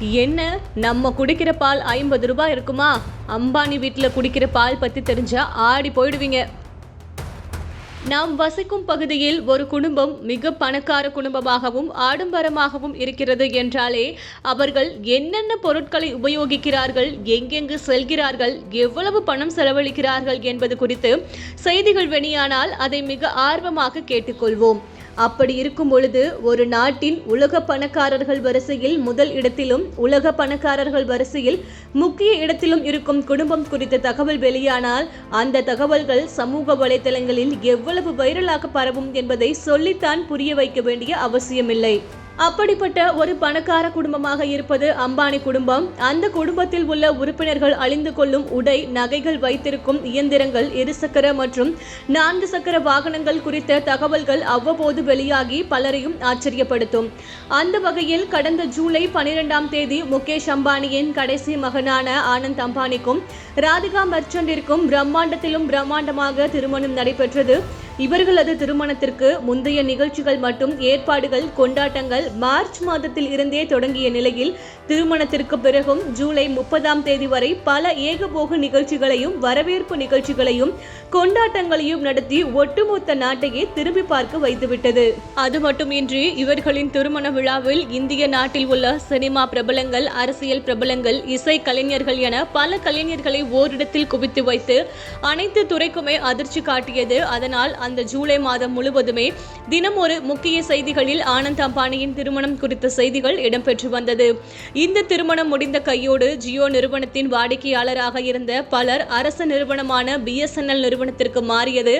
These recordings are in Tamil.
என்ன நம்ம குடிக்கிற பால் ஐம்பது ரூபாய் இருக்குமா? அம்பானி வீட்டில் குடிக்கிற பால் பற்றி தெரிஞ்சா ஆடி போயிடுவீங்க. நாம் வசிக்கும் பகுதியில் ஒரு குடும்பம் மிக பணக்கார குடும்பமாகவும் ஆடம்பரமாகவும் இருக்கிறது என்றாலே அவர்கள் என்னென்ன பொருட்களை உபயோகிக்கிறார்கள் எங்கெங்கு செல்கிறார்கள் எவ்வளவு பணம் செலவழிக்கிறார்கள் என்பது குறித்து செய்திகள் வெளியானால் அதை மிக ஆர்வமாக கேட்டுக்கொள்வோம். அப்படி இருக்கும் பொழுது ஒரு நாட்டின் உலக பணக்காரர்கள் வரிசையில் முதல் இடத்திலும் உலக பணக்காரர்கள் வரிசையில் முக்கிய இடத்திலும் இருக்கும் குடும்பம் குறித்த தகவல் வெளியானால் அந்த தகவல்கள் சமூக வலைதளங்களில் எவ்வளவு வைரலாக பரவும் என்பதை சொல்லித்தான் புரிய வைக்க வேண்டிய அவசியமில்லை. அப்படிப்பட்ட ஒரு பணக்கார குடும்பமாக இருப்பது அம்பானி குடும்பம். அந்த குடும்பத்தில் உள்ள உறுப்பினர்கள் அழிந்து கொள்ளும் உடை நகைகள் வைத்திருக்கும் இயந்திரங்கள் இருசக்கர மற்றும் நான்கு சக்கர வாகனங்கள் குறித்த தகவல்கள் அவ்வப்போது வெளியாகி பலரையும் ஆச்சரியப்படுத்தும். அந்த வகையில் கடந்த ஜூலை பனிரெண்டாம் தேதி முகேஷ் அம்பானியின் கடைசி மகனான ஆனந்த் அம்பானிக்கும் ராதிகா மர்ச்சண்டிற்கும் பிரம்மாண்டத்திலும் பிரம்மாண்டமாக திருமணம் நடைபெற்றது. இவர்களது திருமணத்திற்கு முந்தைய நிகழ்ச்சிகள் மற்றும் ஏற்பாடுகள் கொண்டாட்டங்கள் மார்ச் மாதத்தில் இருந்தே தொடங்கிய நிலையில் திருமணத்திற்கு பிறகும் ஜூலை முப்பதாம் தேதி வரை பல ஏகபோக நிகழ்ச்சிகளையும் வரவேற்பு நிகழ்ச்சிகளையும் கொண்டாட்டங்களையும் நடத்தி ஒட்டுமொத்த நாட்டையே திரும்பி பார்க்க வைத்துவிட்டது. அது மட்டுமின்றி இவர்களின் திருமண விழாவில் இந்திய நாட்டில் உள்ள சினிமா பிரபலங்கள் அரசியல் பிரபலங்கள் இசை கலைஞர்கள் என பல கலைஞர்களை ஓரிடத்தில் குவித்து வைத்து அனைத்து துறைக்குமே அதிர்ச்சி காட்டியது. அதனால் அந்த ஜூலை மாதம் முழுவதுமே தினம் ஒரு முக்கிய செய்திகளில் ஆனந்த் அம்பானியின் திருமணம் குறித்த செய்திகள் இடம்பெற்று வந்தது. இந்த திருமணம் முடிந்த கையோடு ஜியோ நிறுவனத்தின் வாடிக்கையாளராக இருந்த பலர் அரசு நிறுவனமான பிஎஸ்என்எல் நிறுவனத்திற்கு மாறியது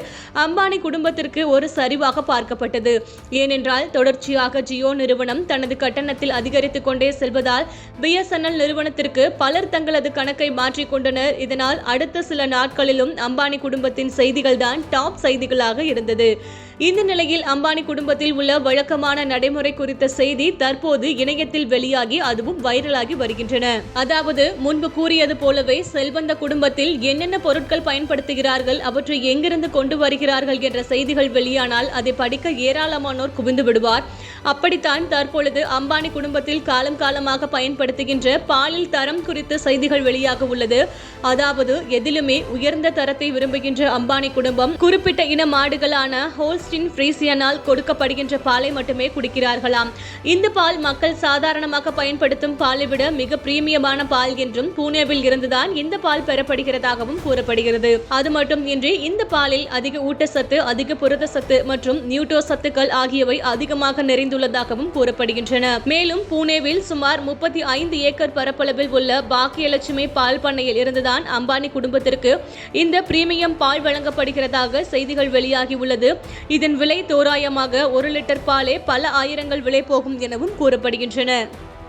அம்பானி குடும்பத்திற்கு ஒரு சரிவாக பார்க்கப்பட்டது. ஏனென்றால் தொடர்ச்சியாக ஜியோ நிறுவனம் தனது கட்டணத்தில் அதிகரித்துக் கொண்டே செல்வதால் பிஎஸ்என்எல் நிறுவனத்திற்கு பலர் தங்களது கணக்கை மாற்றிக்கொண்டனர் இதனால் அடுத்த சில நாட்களிலும் அம்பானி குடும்பத்தின் செய்திகள் தான் டாப் செய்திகளாக இருந்தது. இந்த நிலையில் அம்பானி குடும்பத்தில் உள்ள வழக்கமான நடைமுறை குறித்த செய்தி தற்போது இணையத்தில் வெளியாகி அதுவும் வைரலாகி வருகின்றன. அதாவது முன்பு கூறியது போலவே செல்வந்த குடும்பத்தில் என்னென்ன பொருட்கள் பயன்படுத்துகிறார்கள் அவற்றை எங்கிருந்து கொண்டு வருகிறார்கள் என்ற செய்திகள் வெளியானால் அதை படிக்க ஏராளமானோர் குவிந்து விடுவார். அப்படித்தான் தற்பொழுது அம்பானி குடும்பத்தில் காலம் காலமாக பயன்படுத்துகின்ற பாலில் தரம் குறித்த செய்திகள் வெளியாக உள்ளது. அதாவது எதிலுமே உயர்ந்த தரத்தை விரும்புகின்ற அம்பானி குடும்பம் குறிப்பிட்ட இன மாடுகளான ஆகஸ்டின் ஃப்ரீசியனால் கொடுக்கப்படுகின்ற பாலை மட்டுமே குடிக்கிறார்களாம். இந்த பால் மக்கள் சாதாரணமாக பயன்படுத்தும் பாலை விட மிக பிரீமியமான பால் என்றும் பூனேவில் இருந்துதான் இந்த பால் பெறப்படுகிறதாகவும் கூறப்படுகிறது. அது மட்டும் இன்றி இந்த பாலில் அதிக ஊட்டச்சத்து அதிக புரத சத்து மற்றும் நியூட்டோ சத்துக்கள் ஆகியவை அதிகமாக நிறைந்துள்ளதாகவும் கூறப்படுகின்றன. மேலும் பூனேவில் சுமார் முப்பத்தி ஐந்து ஏக்கர் பரப்பளவில் உள்ள பாக்கியலட்சுமி பால் பண்ணையில் இருந்துதான் அம்பானி குடும்பத்திற்கு இந்த பிரீமியம் பால் வழங்கப்படுகிறதாக செய்திகள் வெளியாகி உள்ளது. இதன் விலை தோராயமாக ஒரு லிட்டர் பாலே பல ஆயிரங்கள் விலை போகும் எனவும் கூறப்படுகின்றன.